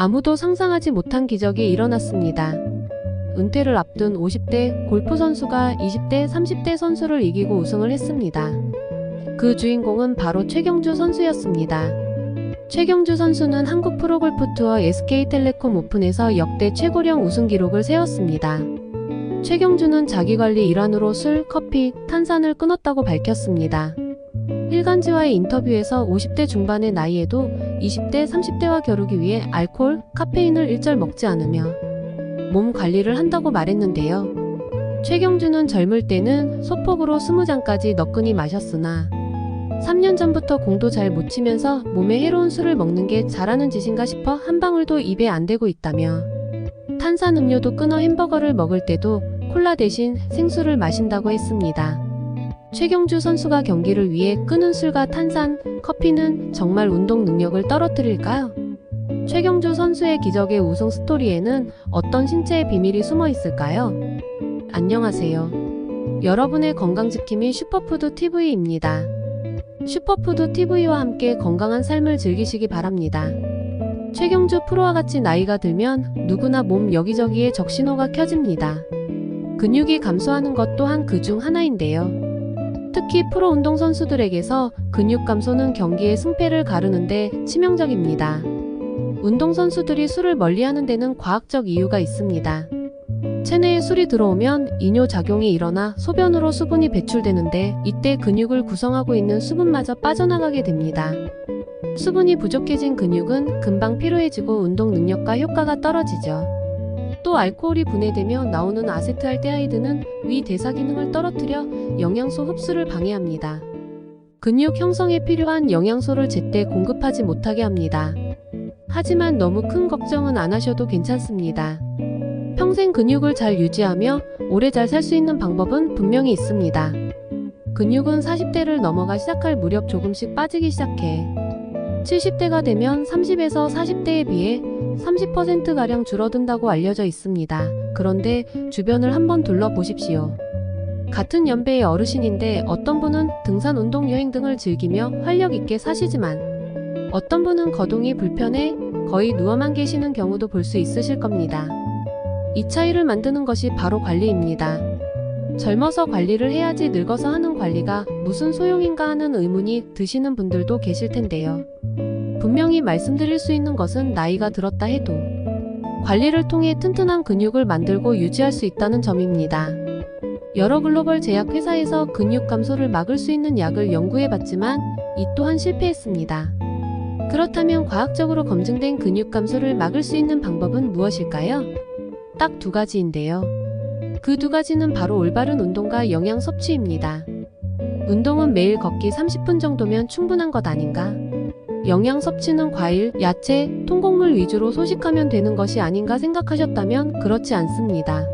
아무도 상상하지 못한 기적이 일어났습니다. 은퇴를 앞둔 50대 골프 선수가 20대, 30대 선수를 이기고 우승을 했습니다. 그 주인공은 바로 최경주 선수였습니다. 최경주 선수는 한국 프로골프 투어 SK텔레콤 오픈에서 역대 최고령 우승 기록을 세웠습니다. 최경주는 자기관리 일환으로 술, 커피, 탄산을 끊었다고 밝혔습니다. 일간지와의 인터뷰에서 50대 중반의 나이에도 20대, 30대와 겨루기 위해 알코올, 카페인을 일절 먹지 않으며 몸 관리를 한다고 말했는데요. 최경주는 젊을 때는 소폭으로 20잔까지 너끈히 마셨으나 3년 전부터 공도 잘 못 치면서 몸에 해로운 술을 먹는 게 잘하는 짓인가 싶어 한 방울도 입에 안 대고 있다며 탄산 음료도 끊어 햄버거를 먹을 때도 콜라 대신 생수를 마신다고 했습니다. 최경주 선수가 경기를 위해 끊은 술과 탄산, 커피는 정말 운동 능력을 떨어뜨릴까요? 최경주 선수의 기적의 우승 스토리에는 어떤 신체의 비밀이 숨어 있을까요? 안녕하세요. 여러분의 건강지킴이 슈퍼푸드 TV입니다. 슈퍼푸드 TV와 함께 건강한 삶을 즐기시기 바랍니다. 최경주 프로와 같이 나이가 들면 누구나 몸 여기저기에 적신호가 켜집니다. 근육이 감소하는 것 또한 그 중 하나인데요. 특히 프로 운동 선수들에게서 근육 감소는 경기의 승패를 가르는데 치명적입니다. 운동 선수들이 술을 멀리하는 데는 과학적 이유가 있습니다. 체내에 술이 들어오면 이뇨 작용이 일어나 소변으로 수분이 배출되는데 이때 근육을 구성하고 있는 수분마저 빠져나가게 됩니다. 수분이 부족해진 근육은 금방 피로해지고 운동 능력과 효과가 떨어지죠. 또 알코올이 분해되며 나오는 아세트알데하이드는 위 대사 기능을 떨어뜨려 영양소 흡수를 방해합니다. 근육 형성에 필요한 영양소를 제때 공급하지 못하게 합니다. 하지만 너무 큰 걱정은 안 하셔도 괜찮습니다. 평생 근육을 잘 유지하며 오래 잘 살 수 있는 방법은 분명히 있습니다. 근육은 40대를 넘어가 시작할 무렵 조금씩 빠지기 시작해 70대가 되면 30에서 40대에 비해 30%가량 줄어든다고 알려져 있습니다. 그런데 주변을 한번 둘러보십시오. 같은 연배의 어르신인데 어떤 분은 등산, 운동, 여행 등을 즐기며 활력 있게 사시지만 어떤 분은 거동이 불편해 거의 누워만 계시는 경우도 볼 수 있으실 겁니다. 이 차이를 만드는 것이 바로 관리입니다. 젊어서 관리를 해야지 늙어서 하는 관리가 무슨 소용인가 하는 의문이 드시는 분들도 계실 텐데요. 분명히 말씀드릴 수 있는 것은 나이가 들었다 해도 관리를 통해 튼튼한 근육을 만들고 유지할 수 있다는 점입니다. 여러 글로벌 제약 회사에서 근육 감소를 막을 수 있는 약을 연구해 봤지만 이 또한 실패했습니다. 그렇다면 과학적으로 검증된 근육 감소를 막을 수 있는 방법은 무엇일까요? 딱 두 가지인데요. 그 두 가지는 바로 올바른 운동과 영양 섭취입니다. 운동은 매일 걷기 30분 정도면 충분한 것 아닌가? 영양 섭취는 과일, 야채, 통곡물 위주로 소식하면 되는 것이 아닌가 생각하셨다면 그렇지 않습니다.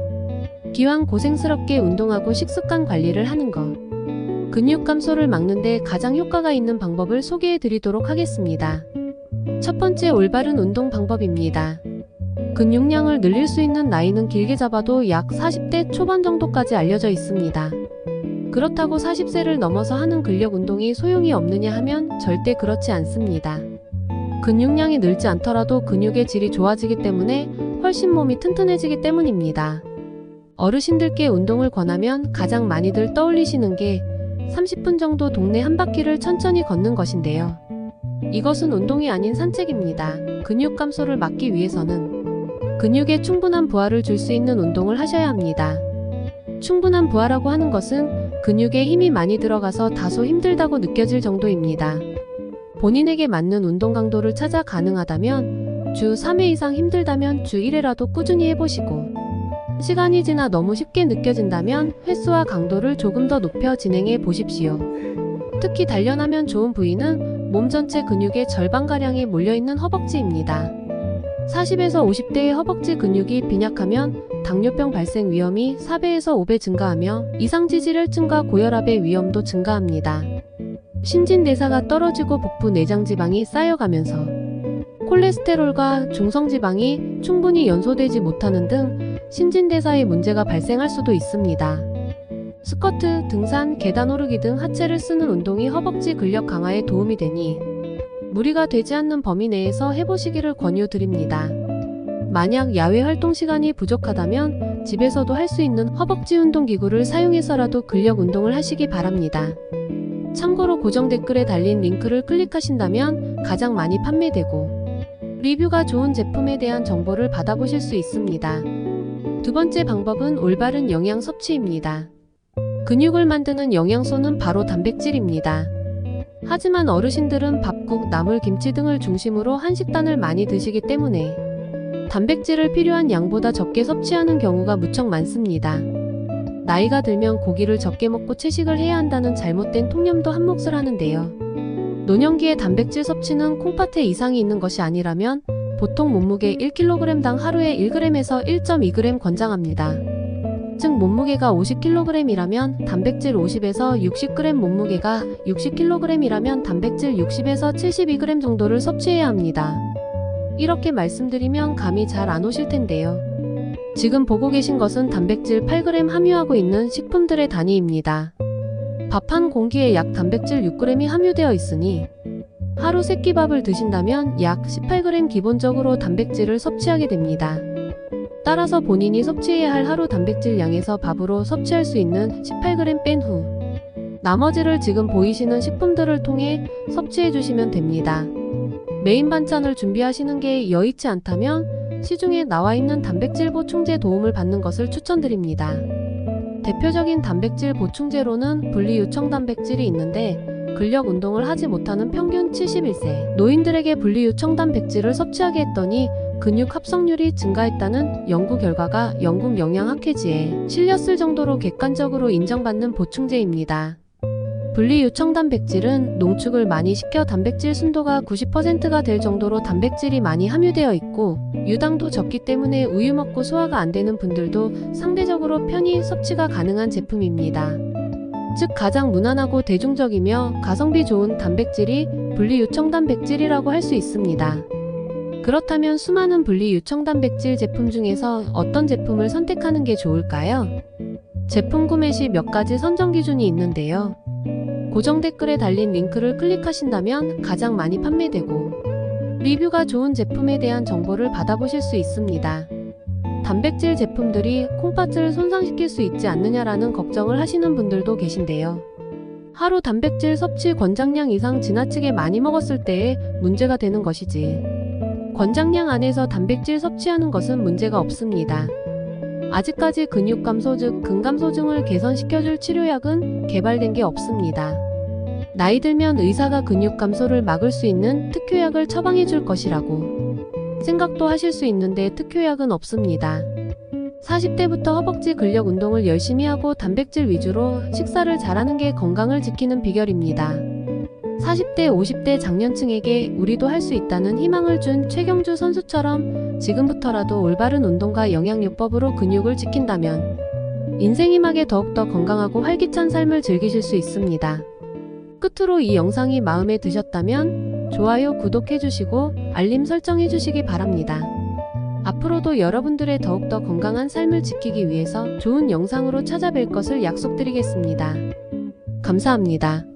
기왕 고생스럽게 운동하고 식습관 관리를 하는 것. 근육 감소를 막는데 가장 효과가 있는 방법을 소개해 드리도록 하겠습니다. 첫 번째 올바른 운동 방법입니다. 근육량을 늘릴 수 있는 나이는 길게 잡아도 약 40대 초반 정도까지 알려져 있습니다. 그렇다고 40세를 넘어서 하는 근력 운동이 소용이 없느냐 하면 절대 그렇지 않습니다. 근육량이 늘지 않더라도 근육의 질이 좋아지기 때문에 훨씬 몸이 튼튼해지기 때문입니다. 어르신들께 운동을 권하면 가장 많이들 떠올리시는 게 30분 정도 동네 한 바퀴를 천천히 걷는 것인데요. 이것은 운동이 아닌 산책입니다. 근육 감소를 막기 위해서는 근육에 충분한 부하를 줄 수 있는 운동을 하셔야 합니다. 충분한 부하라고 하는 것은 근육에 힘이 많이 들어가서 다소 힘들다고 느껴질 정도입니다. 본인에게 맞는 운동 강도를 찾아 가능하다면 주 3회 이상 힘들다면 주 1회라도 꾸준히 해보시고 시간이 지나 너무 쉽게 느껴진다면 횟수와 강도를 조금 더 높여 진행해 보십시오. 특히 단련하면 좋은 부위는 몸 전체 근육의 절반가량이 몰려있는 허벅지입니다. 40에서 50대의 허벅지 근육이 빈약하면 당뇨병 발생 위험이 4배에서 5배 증가하며 이상지질혈증과 고혈압의 위험도 증가합니다. 신진대사가 떨어지고 복부 내장 지방이 쌓여가면서 콜레스테롤과 중성지방이 충분히 연소되지 못하는 등 신진대사에 문제가 발생할 수도 있습니다. 스쿼트, 등산, 계단 오르기 등 하체를 쓰는 운동이 허벅지 근력 강화에 도움이 되니 무리가 되지 않는 범위 내에서 해보시기를 권유드립니다. 만약 야외 활동 시간이 부족하다면 집에서도 할 수 있는 허벅지 운동 기구를 사용해서라도 근력 운동을 하시기 바랍니다. 참고로 고정 댓글에 달린 링크를 클릭하신다면 가장 많이 판매되고 리뷰가 좋은 제품에 대한 정보를 받아보실 수 있습니다. 두 번째 방법은 올바른 영양 섭취입니다. 근육을 만드는 영양소는 바로 단백질입니다. 하지만 어르신들은 밥국, 나물, 김치 등을 중심으로 한식단을 많이 드시기 때문에 단백질을 필요한 양보다 적게 섭취하는 경우가 무척 많습니다. 나이가 들면 고기를 적게 먹고 채식을 해야 한다는 잘못된 통념도 한몫을 하는데요. 노년기의 단백질 섭취는 콩팥에 이상이 있는 것이 아니라면 보통 몸무게 1kg당 하루에 1g에서 1.2g 권장합니다. 즉 몸무게가 50kg이라면 단백질 50에서 60g 몸무게가 60kg이라면 단백질 60에서 72g 정도를 섭취해야 합니다. 이렇게 말씀드리면 감이 잘 안 오실 텐데요. 지금 보고 계신 것은 단백질 8g 함유하고 있는 식품들의 단위입니다. 밥 한 공기에 약 단백질 6g이 함유되어 있으니 하루 3끼 밥을 드신다면 약 18g 기본적으로 단백질을 섭취하게 됩니다. 따라서 본인이 섭취해야 할 하루 단백질 양에서 밥으로 섭취할 수 있는 18g 뺀 후 나머지를 지금 보이시는 식품들을 통해 섭취해 주시면 됩니다. 메인 반찬을 준비하시는 게 여의치 않다면 시중에 나와 있는 단백질 보충제 도움을 받는 것을 추천드립니다. 대표적인 단백질 보충제로는 분리유청 단백질이 있는데 근력 운동을 하지 못하는 평균 71세 노인들에게 분리유청 단백질을 섭취하게 했더니 근육 합성률이 증가했다는 연구 결과가 영국 영양학회지에 실렸을 정도로 객관적으로 인정받는 보충제입니다. 분리 유청 단백질은 농축을 많이 시켜 단백질 순도가 90%가 될 정도로 단백질이 많이 함유되어 있고 유당도 적기 때문에 우유 먹고 소화가 안 되는 분들도 상대적으로 편히 섭취가 가능한 제품입니다. 즉 가장 무난하고 대중적이며 가성비 좋은 단백질이 분리 유청 단백질이라고 할 수 있습니다. 그렇다면 수많은 분리 유청 단백질 제품 중에서 어떤 제품을 선택하는 게 좋을까요? 제품 구매 시 몇 가지 선정 기준이 있는데요. 고정 댓글에 달린 링크를 클릭하신다면 가장 많이 판매되고 리뷰가 좋은 제품에 대한 정보를 받아보실 수 있습니다. 단백질 제품들이 콩팥을 손상시킬 수 있지 않느냐라는 걱정을 하시는 분들도 계신데요. 하루 단백질 섭취 권장량 이상 지나치게 많이 먹었을 때에 문제가 되는 것이지. 권장량 안에서 단백질 섭취하는 것은 문제가 없습니다. 아직까지 근육 감소 즉 근감소증을 개선시켜줄 치료약은 개발된 게 없습니다. 나이 들면 의사가 근육 감소를 막을 수 있는 특효약을 처방해 줄 것이라고 생각도 하실 수 있는데 특효약은 없습니다. 40대부터 허벅지 근력 운동을 열심히 하고 단백질 위주로 식사를 잘하는 게 건강을 지키는 비결입니다. 40대, 50대 장년층에게 우리도 할 수 있다는 희망을 준 최경주 선수처럼 지금부터라도 올바른 운동과 영양요법으로 근육을 지킨다면 인생 희망에 더욱더 건강하고 활기찬 삶을 즐기실 수 있습니다. 끝으로 이 영상이 마음에 드셨다면 좋아요, 구독해주시고 알림 설정해주시기 바랍니다. 앞으로도 여러분들의 더욱더 건강한 삶을 지키기 위해서 좋은 영상으로 찾아뵐 것을 약속드리겠습니다. 감사합니다.